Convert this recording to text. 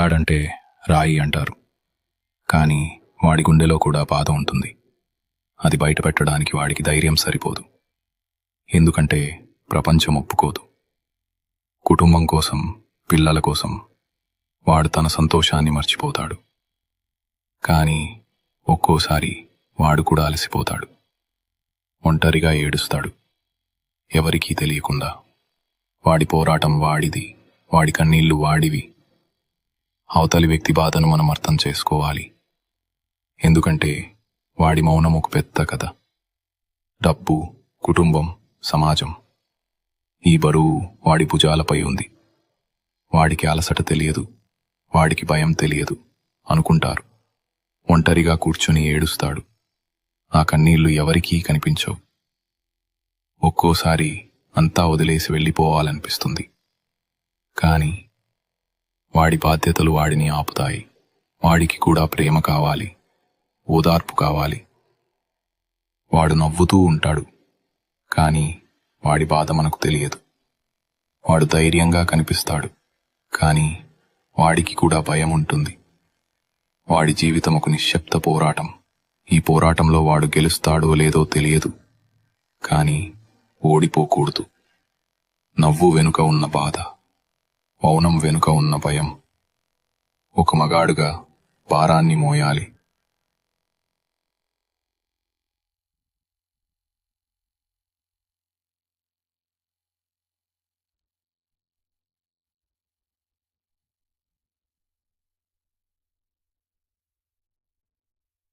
మగాడంటే రాయి అంటారు. కానీ వాడి గుండెలో కూడా బాధ ఉంటుంది. అది బయట పెట్టడానికి వాడికి ధైర్యం సరిపోదు. ఎందుకంటే ప్రపంచం ఒప్పుకోదు. కుటుంబం కోసం పిల్లల కోసం వాడు తన సంతోషాన్ని మర్చిపోతాడు. కానీ ఒక్కోసారి వాడు కూడా అలసిపోతాడు. ఒంటరిగా ఏడుస్తాడు. ఎవరికీ తెలియకుండా. వాడి పోరాటం వాడిది వాడి కన్నీళ్ళు వాడివి. అవతలి వ్యక్తి బాధను మనం అర్థం చేసుకోవాలి. ఎందుకంటే వాడి మౌనం ఒక పెద్ద కథ. డబ్బు కుటుంబం సమాజం. ఈ బరువు వాడి భుజాలపై ఉంది. వాడికి అలసట తెలియదు. వాడికి భయం తెలియదు. అనుకుంటారు. ఒంటరిగా కూర్చుని ఏడుస్తాడు. ఆ కన్నీళ్ళు ఎవరికీ కనిపించవు. ఒక్కోసారి అంతా వదిలేసి వెళ్ళిపోవాలనిపిస్తుంది. కానీ వాడి బాధ్యతలు వాడిని ఆపుతాయి. వాడికి కూడా ప్రేమ కావాలి. ఓదార్పు కావాలి. వాడు నవ్వుతూ ఉంటాడు. కానీ వాడి బాధ మనకు తెలియదు. వాడు ధైర్యంగా కనిపిస్తాడు. కానీ వాడికి కూడా భయం ఉంటుంది. వాడి జీవితం ఒక నిశ్శబ్ద పోరాటం. ఈ పోరాటంలో వాడు గెలుస్తాడో లేదో తెలియదు. కానీ ఓడిపోకూడదు. నవ్వు వెనుక ఉన్న బాధ. మౌనం వెనుక ఉన్న భయం. ఒక మగాడుగా భారాన్ని మోయాలి.